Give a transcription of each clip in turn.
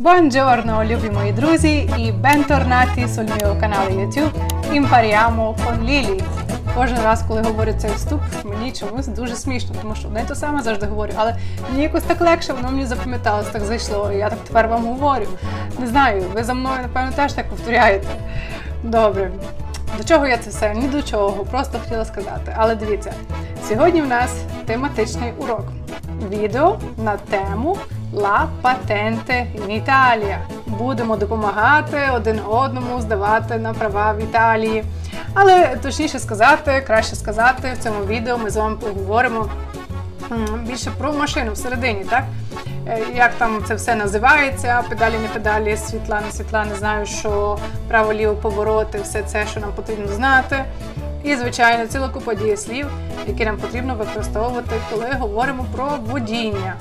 Buongiorno, любі мої друзі, і bentornati sul mio canale YouTube Impariamo con Lily. Кожен раз, коли говорю цей вступ, мені чомусь дуже смішно, тому що не то саме завжди говорю, але мені якось так легше, воно мені запам'яталось, так зайшло. І я так тепер вам говорю. Не знаю, ви за мною, напевно, теж так повторяєте. Добре. До чого я це все? Ні до чого, просто хотіла сказати. Але дивіться, сьогодні в нас тематичний урок. Відео на тему La Patente in Italia. Будемо допомагати один одному здавати на права в Італії. Але точніше сказати, краще сказати, в цьому відео ми з вами поговоримо більше про машину всередині, так? Е, Як там це все називається, педалі, не педалі, світла, не світла, не знаю, що право-ліво повороти, все це, що нам потрібно знати. І, звичайно, ціла купа дієслів, які нам потрібно використовувати, коли говоримо про водіння.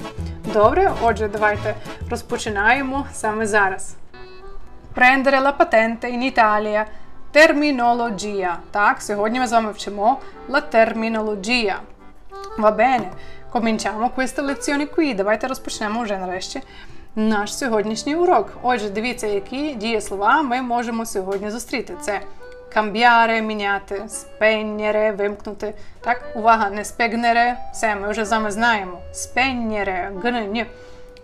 Добре, отже, давайте розпочинаємо саме зараз. Prendere la patente in Italia. Термінологія. Так, сьогодні ми з вами вчимо la terminologia. Va bene. Cominciamo questa lezione qui. Давайте розпочнемо вже нарешті наш сьогоднішній урок. Отже, дивіться, які дієслова ми можемо сьогодні зустріти. Це камбіаре, міняти, спеннєре, вимкнути. Так, увага, не спегнере, все, ми вже з вами знаємо. Спеннєре, гн,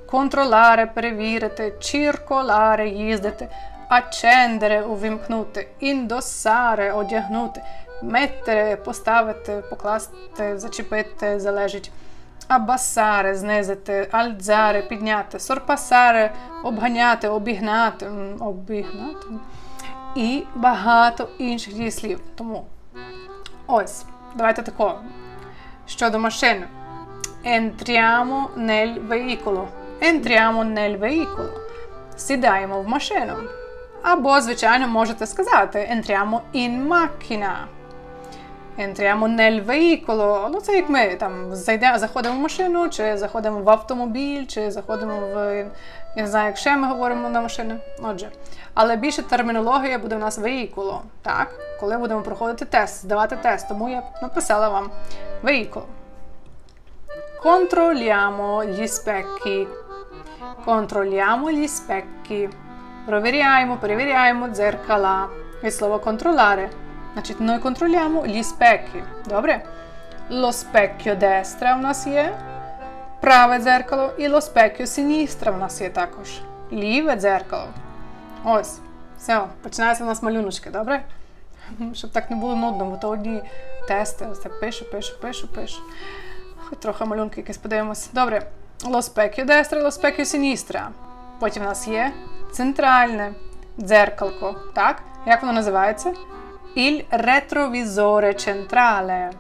контроларе, перевірити, чірколаре, їздити, акчендере, увімкнути, індосаре, одягнути, меттере, поставити, покласти, зачепити, залежить. Абасаре знизити, альдзаре підняти, сорпасаре обганяти, обігнати, обігнати і багато інших дієслів. Тому ось, давайте тако. Щодо машини. Entriamo nel veicolo. Entriamo nel veicolo. Сідаємо в машину. Або, звичайно, можете сказати entriamo in macchina. Entriamo nel veicolo. Ну, це як ми там зайдемо, заходимо в машину, чи заходимо в автомобіль, чи заходимо в. Я не знаю, як ще ми говоримо на машини. Отже. Але більше термінологія буде в нас veicolo, так? Коли будемо проходити тест, здавати тест. Тому я написала вам veicolo. Controlliamo gli specchi. Controlliamo gli specchi. Провіряємо, перевіряємо дзеркала. Від слова контролare. Значить, noi controlliamo gli specchi. Добре? Lo specchio destra в нас є. Праве дзеркало і specchio sinistra в нас є також. Ліве дзеркало. Ось. Все, починаються у нас малюночки, добре? Щоб так не було нудно, бо то одні тести. Ось так пишу, пишу, пишу, пишу. Хоч трохи малюнки якісь подивимось. Добре. Destra, lo specchio sinistra. Потім у нас є центральне дзеркалко. Так? Як воно називається? Il retrovisore centrale.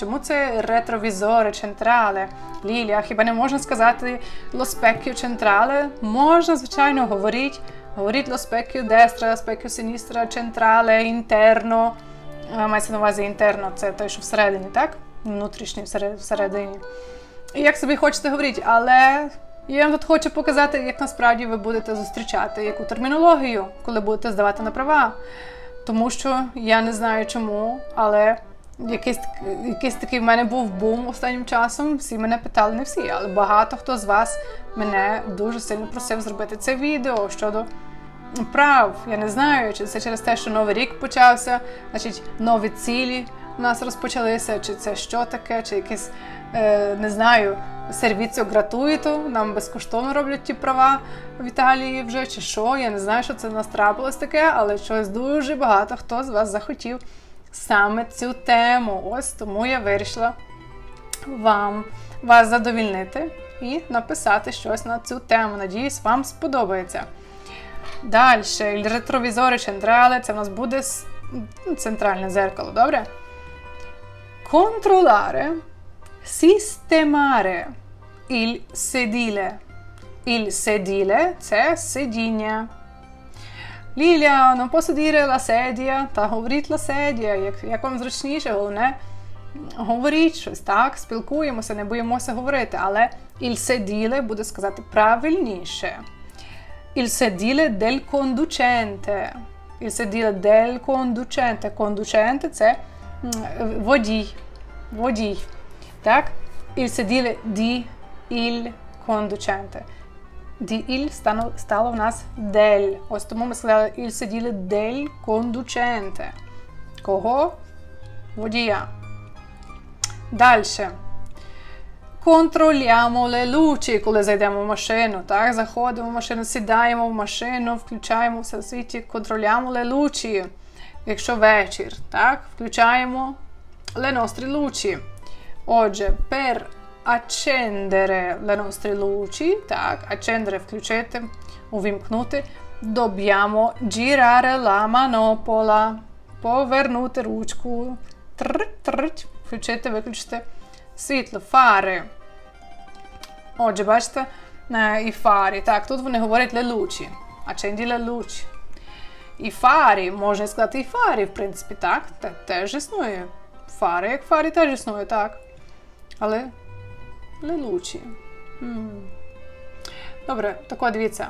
Чому це ретровізоре централе? Лілія, хіба не можна сказати specchio centrale? Можна, звичайно, говоріть. Говоріть lo specchio destra, lo specchio sinistra, centrale, interno. Е, Мається на увазі інтерно, це той, що всередині, так? Внутрішній всередині. І як собі хочете говорити, але я вам тут хочу показати, як насправді ви будете зустрічати яку термінологію, коли будете здавати на права. Тому що я не знаю чому, але якийсь, якийсь такий в мене був бум останнім часом. Всі мене питали, не всі, але багато хто з вас мене дуже сильно просив зробити це відео щодо прав. Я не знаю, чи це через те, що новий рік почався, значить нові цілі у нас розпочалися, чи це що таке, чи якесь, е, не знаю, сервіціо гратуїто, нам безкоштовно роблять ті права в Італії вже, чи що. Я не знаю, що це в нас трапилось таке, але щось дуже багато хто з вас захотів саме цю тему. Ось тому я вирішила вам вас задовільнити і написати щось на цю тему. Надіюсь, вам сподобається. Далі, ретровізори централи, це в нас буде ну, центральне зеркало, добре? Controllare, sistemare il sedile. Il sedile це сидіння. Лілія, non posso dire la та говоріть la sedia, як, як вам зручніше, головне, говоріть щось, так, спілкуємося, не боїмося говорити, але il sedile буде сказати правильніше. Il sedile del conducente. Il sedile del conducente. Conducente – це водій. Водій. Так? Il sedile di il conducente. Ді стало в нас дель. Ось тому ми сказали il sedile del conducente. Кого? Водія. Далі. Контролюємо luci, коли зайдемо в машину. Так, заходимо в машину, сідаємо в машину, включаємо все в світі, контролюємо le luci. Якщо вечір, так, включаємо le nostre luci. Отже, per accendere le nostre luci, так, accendere включити, увімкнути, доб'ємо girare la manopola, повернути ручку, трить, включити, виключити світло, фари. Отже, бачите, е, і фарі. Так, тут вони говорять le luci. Accendi le luci. І фарі, можна сказати, і фарі, в принципі, так, теж існує. Фари, як фарі, теж існує, так. Але лелучі. М. Добре, так от дивіться.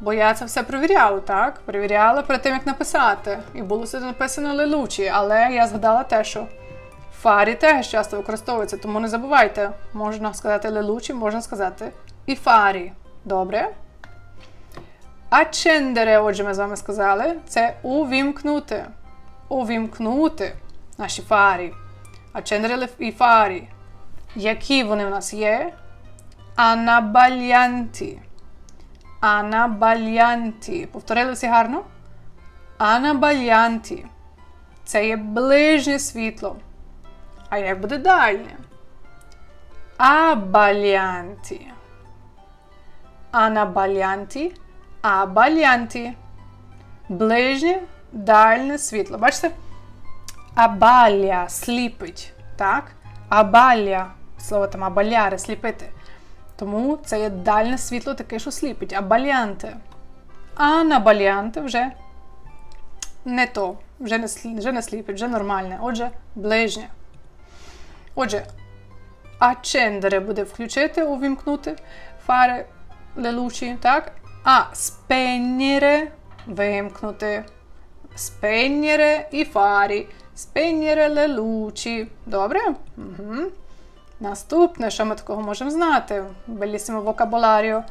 Бо я це все перевіряла, так? Перевіряла перед тим, як написати. І було сюди написано лелучі, але я згадала те, що фарі теж часто використовуються, тому не забувайте, можна сказати лелучі, можна сказати і фарі. Добре? Accendere, отже, ми з вами сказали, це увімкнути. Увімкнути наші фарі. Le- і фарі. Які вони в нас є? Анабальянті. Анабальянті. Повторили гарно? Анабальянті. Це є ближнє світло. А як буде дальнє? Абалянті. Анабалянті. Абалянті. Ближнє, дальнє світло. Бачите? Абаля сліпить. Так? Абаля. Слово там абаляри сліпити. Тому це є дальне світло таке, що сліпить. Абалянте. А на балянте вже не то. Вже не, вже не сліпить, вже нормальне. Отже, ближнє. Отже, accendere буде включити, увімкнути фари лелучі, так? А spegnere вимкнути. Spegnere і фарі. Spegnere le. Добре? Угу. Наступне, що ми такого можемо знати? Bellissimo vocabolario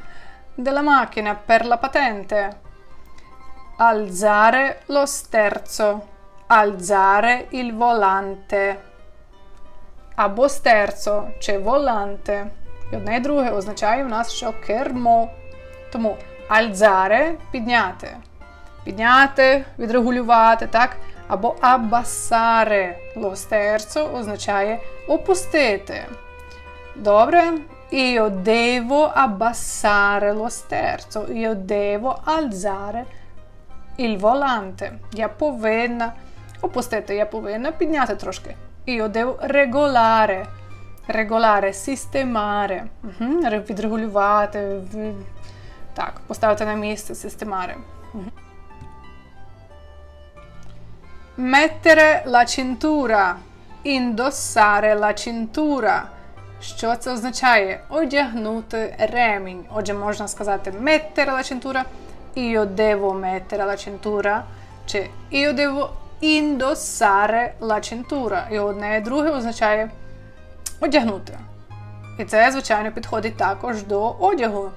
della macchina per la patente. Alzare lo sterzo. Alzare il volante. Або стерцо чи воланте. І одне і друге означає в нас, що кермо. Тому альзаре підняти. Підняти, відрегулювати, так? Або абасаре. Sterzo означає опустити. Добре? Io devo abbassare lo sterzo. Io devo alzare il volante. Я повинна опустити, я повинна підняти трошки. Io devo regolare. Regolare, системаре. Угу. Відрегулювати. Так, поставити на місце, системаре. Mettere la cintura. Indossare la cintura. Що це означає? Одягнути ремінь. Отже, можна сказати mettere la cintura. Io devo mettere la cintura. Чи io devo indossare la cintura. І одне і друге означає одягнути. І це, звичайно, підходить також до одягу.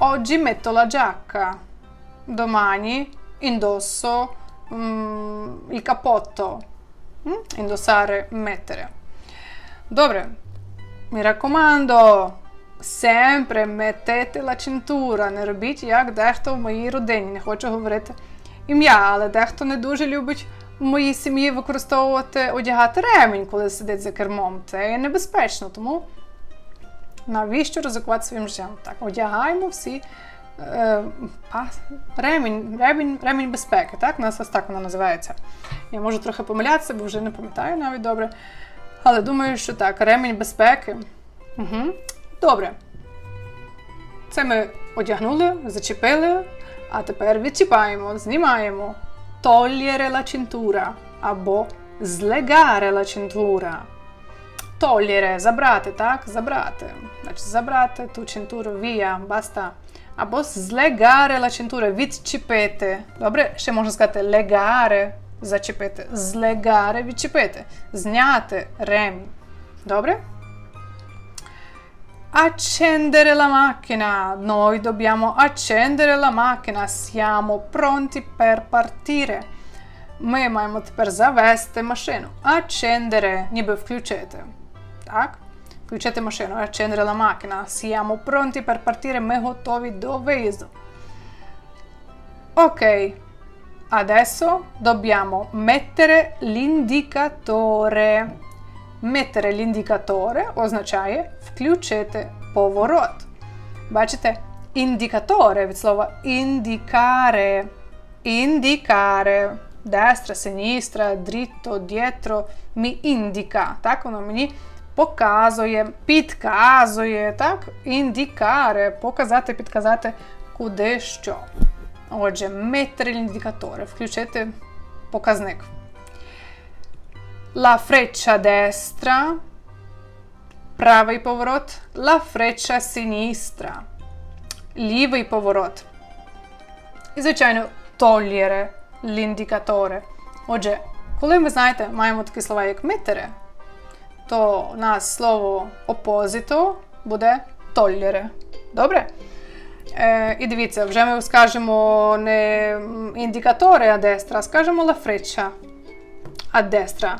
Oggi metto la giacca. Domani indosso mm, il cappotto. Mm? Indossare, mettere. Добре. Mi raccomando, sempre mettete la cintura. Не робіть, як дехто в моїй родині. Не хочу говорити ім'я, але дехто не дуже любить в моїй сім'ї використовувати, одягати ремінь, коли сидить за кермом. Це небезпечно, тому навіщо ризикувати своїм життям? Так, одягаємо всі е, пас, ремінь, ремінь, ремінь безпеки. Так? У нас ось так вона називається. Я можу трохи помилятися, бо вже не пам'ятаю навіть добре. Але думаю, що так, ремінь безпеки. Угу. Добре. Це ми одягнули, зачепили, а тепер відчіпаємо, знімаємо. Togliere la cintura або slegare la cintura. Togliere, забрати, так? Забрати. Значить, забрати ту cintura via, баста. Або zlegare la cintura, відчепити. Добре, ще можна сказати legare, зачепити. Zlegare, відчепити. Зняти ремінь. Добре? accendere la macchina. Noi dobbiamo accendere la macchina. Siamo pronti per partire. Ми маємо тепер завести машину. Accendere, ніби включити. Так? Включити машину. Accendere la macchina. Siamo pronti per partire. Ми готові до виїзду. Ok. Adesso dobbiamo mettere l'indicatore. Mettere l'indicatore означає включити поворот. Бачите? Індикатори від слова indicare. Indicare. Destra, sinistra, dritto, dietro. Mi indica. Так, воно мені показує, підказує. Так? Індикаре. Показати, підказати, куди що. Отже, mettere l'indicatore. Включити показник. La freccia destra. Правий поворот. La freccia sinistra. Лівий поворот. І, звичайно, togliere l'indicatore. Отже, коли ми знаєте, маємо такі слова, як метtere, то у нас слово opposito буде togliere. Добре? Е, і дивіться, вже ми скажемо не індикатори а а скажемо destra.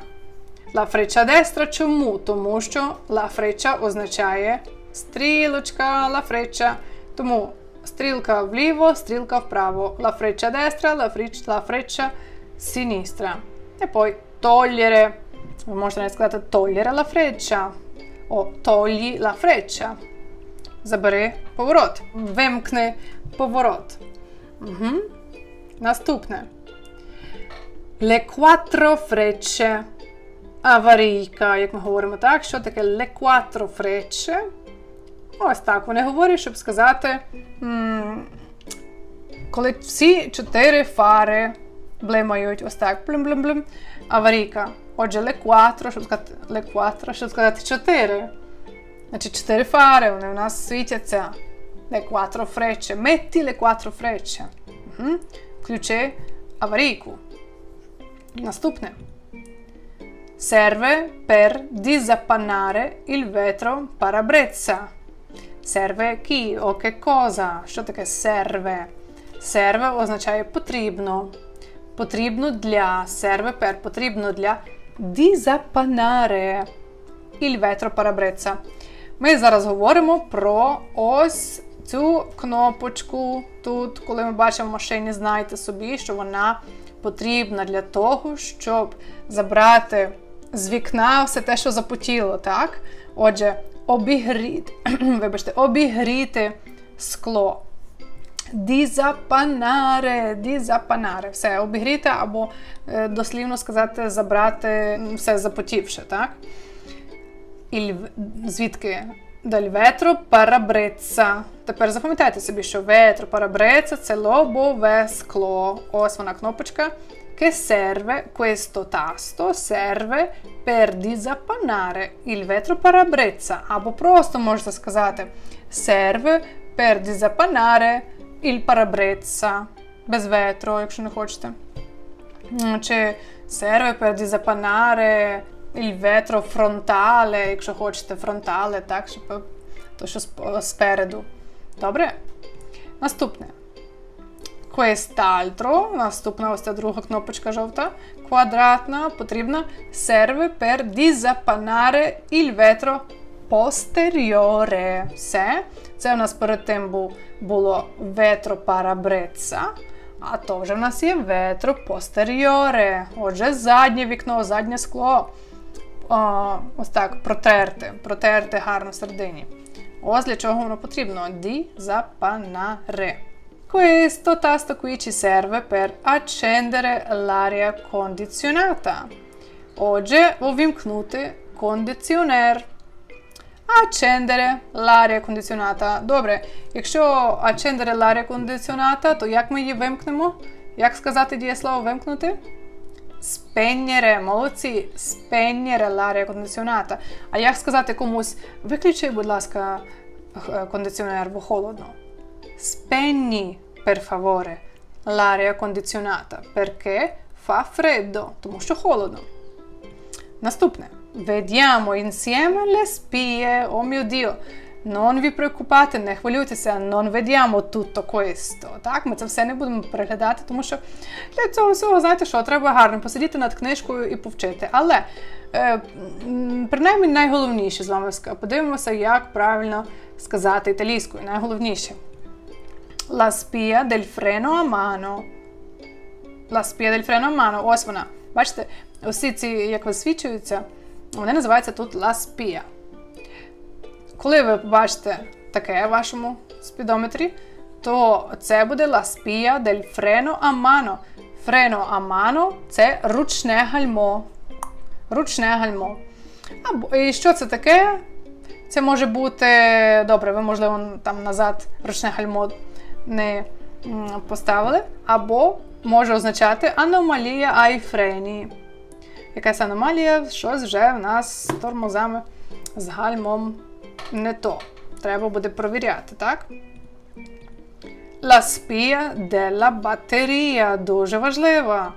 La freccia destra чому? Тому що freccia означає стрілочка, freccia. Тому стрілка вліво, стрілка вправо. A destra, la freccia, sinistra. E poi togliere. Можете навіть сказати togliere la freccia. О, togli la freccia. Забери поворот. Вимкни поворот. Угу. Наступне. Le quattro frecce. Аварійка, як ми говоримо так. Що таке le quattro frecce? Ось так вони говорять, щоб сказати, коли всі чотири фари блимають, ось так. Блим-блим-блим. Аварійка. Отже, le quattro, щоб сказати le quattro, щоб сказати чотири. Значить, чотири фари, вони у нас світяться. Le quattro frecce. Metti le quattro frecce. Угу. Включи аварійку. Наступне. Serve per disappannare il vetro parabrezza. Serve chi o che cosa? Що таке serve? Serve означає потрібно. Потрібно для. Serve per потрібно для disappannare il vetro parabrezza. Ми зараз говоримо про ось цю кнопочку тут, коли ми бачимо в машині, знайте собі, що вона потрібна для того, щоб забрати з вікна все те, що запотіло. так? Отже, обігріти, вибачте, обігріти скло. Дізапанаре, дізапанаре. Все, обігріти або дослівно сказати, забрати все запотівше, так? І звідки? Даль ветро парабреця. Тепер запам'ятайте собі, що ветро парабреця це лобове скло. Ось вона кнопочка. Che serve questo tasto serve per disappannare il vetro parabrezza. Або просто можете сказати serve per disappannare il parabrezza. Без ветро, якщо не хочете. Чи serve per disappannare il vetro frontale, якщо хочете фронтале, так, щоб то, що спереду. Добре? Наступне. Quest'altro, наступна ось ця друга кнопочка жовта, квадратна, потрібна serve per disappannare il vetro posteriore. Все. Це у нас перед тим було vetro parabrezza, а то вже в нас є vetro posteriore. Отже, заднє вікно, заднє скло. О, ось так протерти, протерти гарно середині. Ось для чого воно потрібно. Di zapanare. Questo tasto qui ci serve per accendere l'aria condizionata. Отже, увімкнути кондиціонер. Accendere l'aria condizionata. Добре, якщо accendere l'aria condizionata, то як ми її вимкнемо? Як сказати дієслово вимкнути? Спеннєре, молодці, спеннєре l'aria condizionata. А як сказати комусь, виключи, будь ласка, кондиціонер, бо холодно. Spegni, per favore, l'aria condizionata, perché fa freddo, тому що холодно. Наступне. Vediamo insieme le spie. Oh mio Dio. Non vi preoccupate, не хвилюйтеся, non vediamo tutto questo. Так, ми це все не будемо переглядати, тому що для цього всього, знаєте що, треба гарно посидіти над книжкою і повчити. Але е, принаймні найголовніше з вами подивимося, як правильно сказати італійською. Найголовніше. La spia del freno a mano. La spia del freno a mano. Ось вона. Бачите, усі ці, як висвічуються, вони називаються тут la. Коли ви побачите таке в вашому спідометрі, то це буде la spia del freno a mano. Freno це ручне гальмо. Ручне гальмо. Або, і що це таке? Це може бути добре, ви, можливо, там назад ручне гальмо не поставили, або може означати аномалія айфрені. Якась аномалія, щось вже в нас з тормозами, з гальмом не то. Треба буде провіряти, так? La spia della batteria дуже важлива.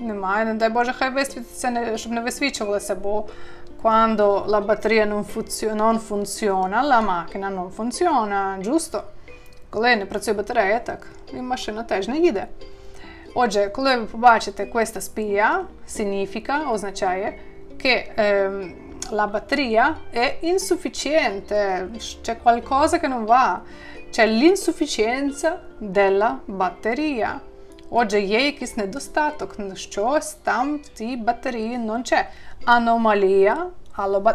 Немає, не дай Боже, хай висвітиться, щоб не висвічувалося, бо quando la batteria non funziona, la macchina non funziona, giusto? Коли не працює батарея, так і машина теж не їде. Отже, коли ви побачите questa spia, significa, означає, che ehm, la batteria è insufficiente, c'è qualcosa che non va, c'è l'insufficienza della batteria. Отже, є якийсь недостаток, щось там в цій батареї non c'è. Аномалія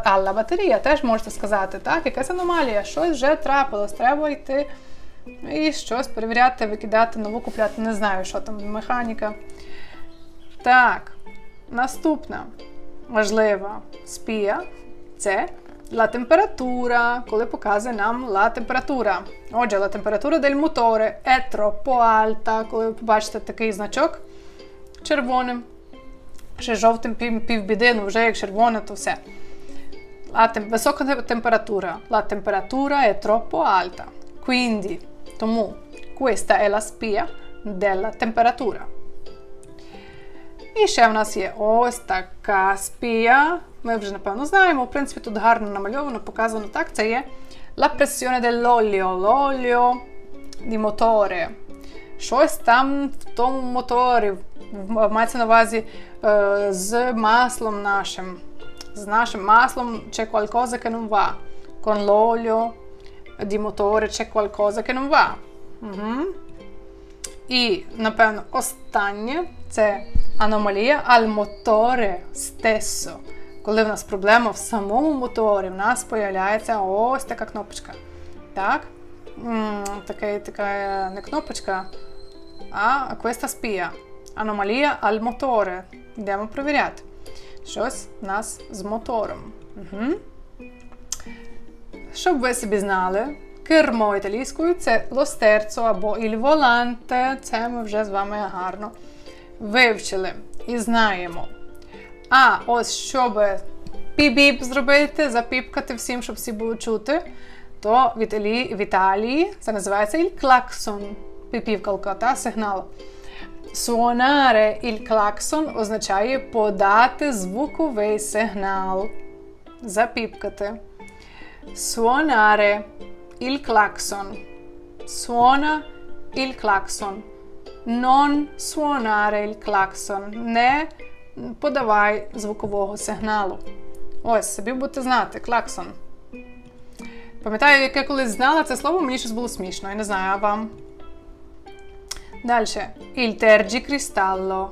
алла батарія, теж можете сказати, так? Якась аномалія, щось вже трапилось, треба йти і щось перевіряти, викидати, нову купляти. Не знаю, що там, механіка. Так, наступна важлива спія це la temperatura, коли показує нам la temperatura. Отже, la temperatura del motore è troppo alta, коли ви побачите такий значок червоним, ще жовтим півбіди, ну вже як червоне, то все. Висока temperatura. La temperatura è troppo. Quindi, тому questa è la spia della temperatura. І ще в нас є ось така спія. Ми вже, напевно, знаємо. В принципі, тут гарно намальовано, показано так. Це є la pressione dell'olio, l'olio di motore. Щось там в тому моторі, мається на увазі з маслом нашим. З нашим маслом c'è qualcosa che non va. Con l'olio di motore c'è qualcosa che non va. Угу. І, напевно, останнє це аномалія al motore stesso. Коли в нас проблема в самому моторі, в нас з'являється ось така кнопочка. Так? Така, така не кнопочка, а questa spia. Аномалія al motore. Йдемо перевіряти. Щось в нас з мотором. Угу. Щоб ви собі знали, кермо італійською це лостерцо або il volante. Це ми вже з вами гарно вивчили і знаємо. А ось щоб піп-біп зробити, запіпкати всім, щоб всі було чути, то в Італії, в Італії це називається il клаксон. Піпівкалка та сигнал. Suonare il clacson означає подати звуковий сигнал. Запіпкати. Suonare il clacson. Suona il clacson. Non suonare il clacson. Не подавай звукового сигналу. Ось, собі будете знати, клаксон. Пам'ятаю, як я колись знала це слово, мені щось було смішно. Я не знаю, а вам. Далі. Il tergicristallo.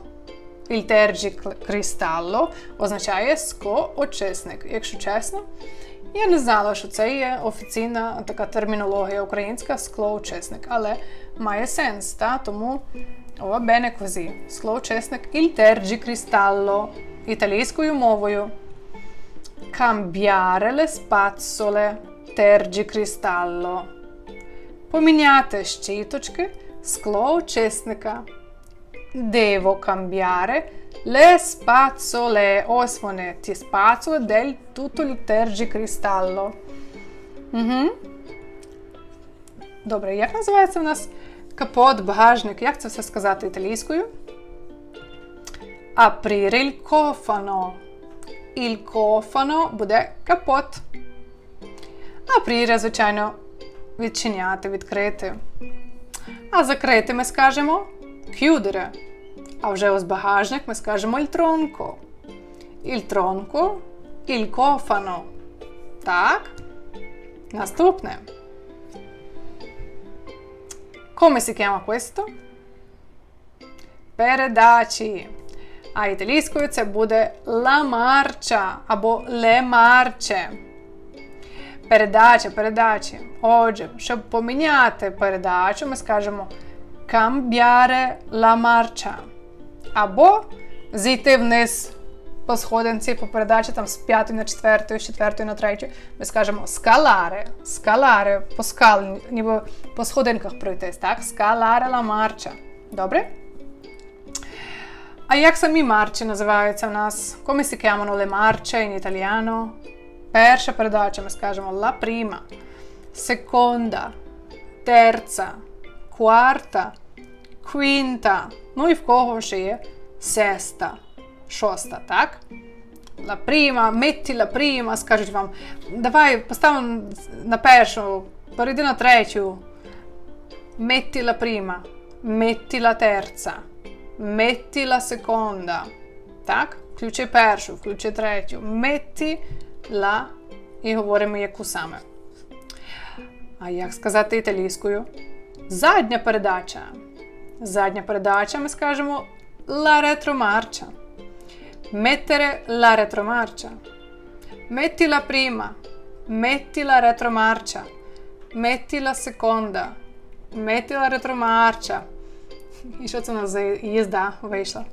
Il tergicristallo означає склоочисник. Якщо чесно, я не знала, що це є офіційна така термінологія українська склоочисник, але має сенс, та? тому о, bene così. Склоочисник il tergicristallo італійською мовою. Cambiare le spazzole tergicristallo. Поміняти щіточки склоочисника. Devo cambiare le spazzole. Вони, ті spazzole del tutto il tergicristallo. Угу. Добре, як називається у нас капот, багажник? Як це все сказати італійською? Aprire il cofano. Il cofano буде капот. Aprire, звичайно, відчиняти, відкрити. А закрити ми скажемо chiudere. А вже ось багажник ми скажемо tronco. Il tronco. Так. Наступне. Come si chiama questo? Передачі. А італійською це буде la marcia або le marce. Передача, передачі. Отже, щоб поміняти передачу, ми скажемо cambiare la marcia. Або зійти вниз по сходинці, по передачі там з п'ятої на четверту, з четвертої на третю. Ми скажемо скаларе, скаларе, по скал, ніби по сходинках пройтись, так? Скаларе la marcia. Добре? А як самі марчі називаються в нас? Come si chiamano le marce in italiano? Перша передача ми скажемо la prima, seconda, terza, quarta, quinta. Ну і в кого ще є sesta, шоста, так? La prima, metti la prima, скажуть вам. Давай поставимо на першу, перейди на третю. Metti la prima, metti la terza, metti la seconda. Так? Включи першу, включи третю. Metti la і говоримо яку саме. А як сказати італійською? Задня передача. Задня передача ми скажемо la retromarcia. Mettere la retromarcia. Metti la prima. Metti la retromarcia. Metti la seconda. Metti la retromarcia. І що це у їзда вийшла?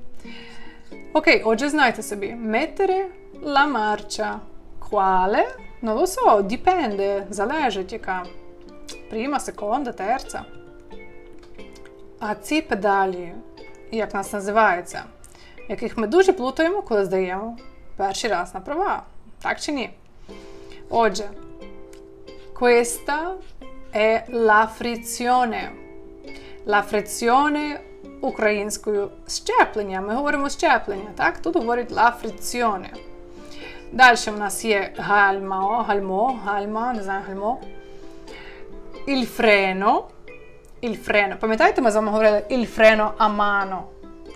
Окей, отже, знайте собі. Mettere la marcia. Quale? Non lo so, dipende, залежить яка. Prima, seconda, terza. А ці педалі, як нас називаються, яких ми дуже плутаємо, коли здаємо перший раз на права. Так чи ні? Отже, questa è la frizione. La frizione українською щеплення. Ми говоримо щеплення, так? Тут говорять la frizione. Далі в нас є гальма, гальмо, гальма, не знаю, гальмо. Il freno. Freno. Пам'ятаєте, ми з вами говорили a mano.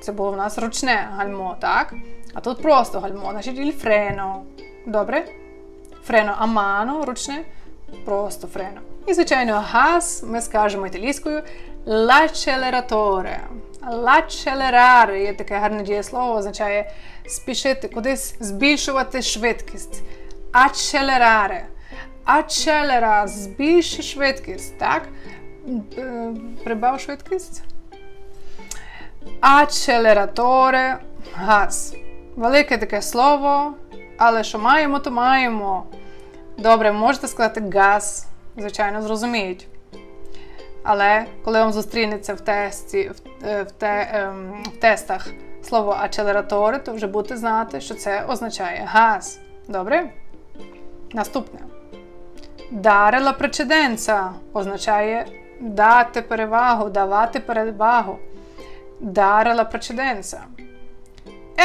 Це було в нас ручне гальмо, так? А тут просто гальмо, значить freno. Добре? A mano, ручне, просто freno. І, звичайно, газ ми скажемо італійською l'acceleratore. L'accelerare є таке гарне дієслово, означає спішити, кудись збільшувати швидкість. Accelerare. Accelera, збільши швидкість, так? Прибав швидкість. Acceleratore, газ. Велике таке слово, але що маємо, то маємо. Добре, можете сказати газ, звичайно, зрозуміють. Але коли вам зустрінеться в тесті, в, е, в, те, ем, в тестах слово aceleratore, то вже будете знати, що це означає газ. Добре? Наступне. La precedenza означає дати перевагу, давати перевагу. Dare la precedenza.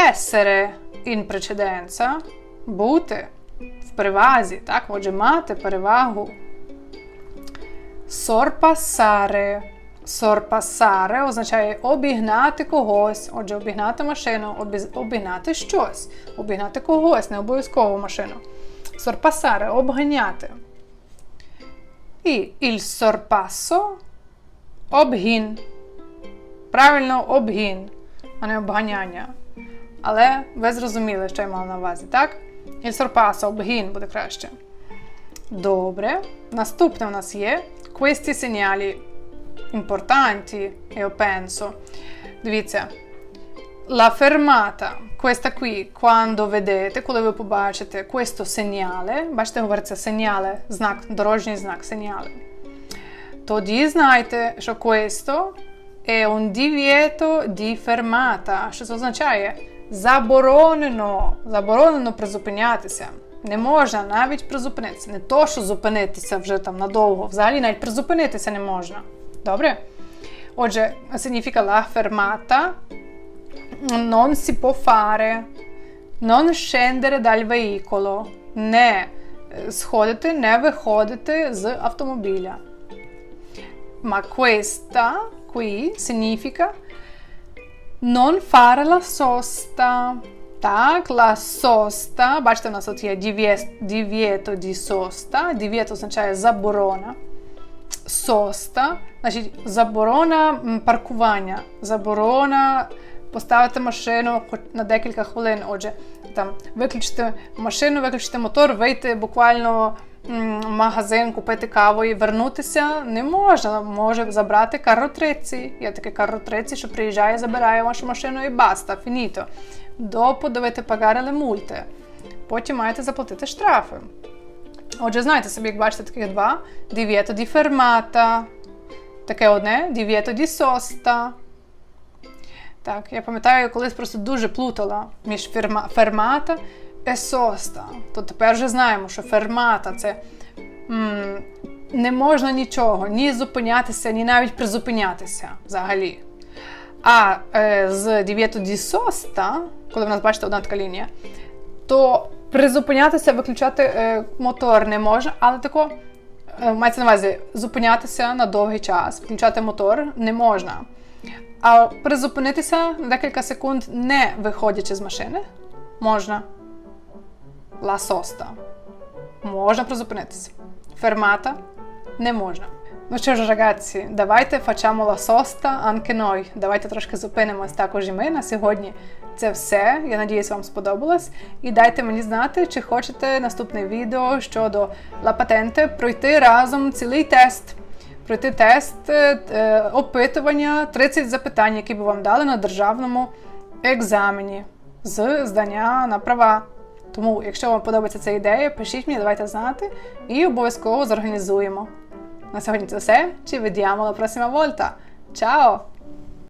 Essere in бути в перевазі. Так, отже, мати перевагу. Sorpassare. Sorpassare означає обігнати когось. Отже, обігнати машину, обігнати щось, обігнати когось, не обов'язково машину. Sorpassare – обганяти. І il sorpasso – обгін. Правильно, обгін, а не обганяння. Але ви зрозуміли, що я мала на увазі, так? Il sorpasso – обгін буде краще. Добре. Наступне у нас є questi segnali importanti, io penso. Дивіться. La fermata, questa qui, quando vedete, коли ви побачите questo segnale, бачите, говориться segnale, знак, дорожній знак, segnale. Тоді знайте, що questo è un divieto di fermata. Що це означає? Заборонено. Заборонено призупинятися. Не можна навіть призупинитися. Не то, що зупинитися вже там надовго. Взагалі навіть призупинитися не можна. Добре? Отже, significa la fermata non si può fare non scendere dal veicolo. Не сходити, не виходити з автомобіля. Ma questa qui significa non fare la sosta. Так, la sosta. Бачите, у нас тут є divie- divieto di sosta. Divieto означає заборона. Соста, значить, заборона паркування, заборона поставити машину хоч на декілька хвилин. Отже, там виключити машину, виключити мотор, вийти буквально в магазин, купити каву і вернутися не можна. Може забрати каротриці. Є таке каротриці, що приїжджає, забирає вашу машину і баста, фініто. Допо pagare le. Потім маєте заплатити штрафи. Отже, знаєте собі, як бачите, таких два: divieto di fermata. Таке одне divieto di sosta. Так, я пам'ятаю, колись просто дуже плутала між ферма, фермата і соста. То тепер вже знаємо, що фермата це м, не можна нічого, ні зупинятися, ні навіть призупинятися взагалі. А е, з divieto di sosta, коли в нас бачите одна така лінія, то призупинятися, виключати е, мотор не можна, але тако е, мається на увазі зупинятися на довгий час, включати мотор не можна. А призупинитися декілька секунд, не виходячи з машини, можна. La sosta. Можна призупинитися. Фермата не можна. Ну що ж, ragazzi, давайте la sosta anche noi. Давайте трошки зупинимось також і ми на сьогодні. Це все. Я надіюсь, вам сподобалось. І дайте мені знати, чи хочете наступне відео щодо Patente пройти разом цілий тест. Пройти тест, е, е, опитування, 30 запитань, які б вам дали на державному екзамені з здання на права. Тому, якщо вам подобається ця ідея, пишіть мені, давайте знати і обов'язково зорганізуємо. На сьогодні це все. Ci vediamo la prossima volta. Ciao!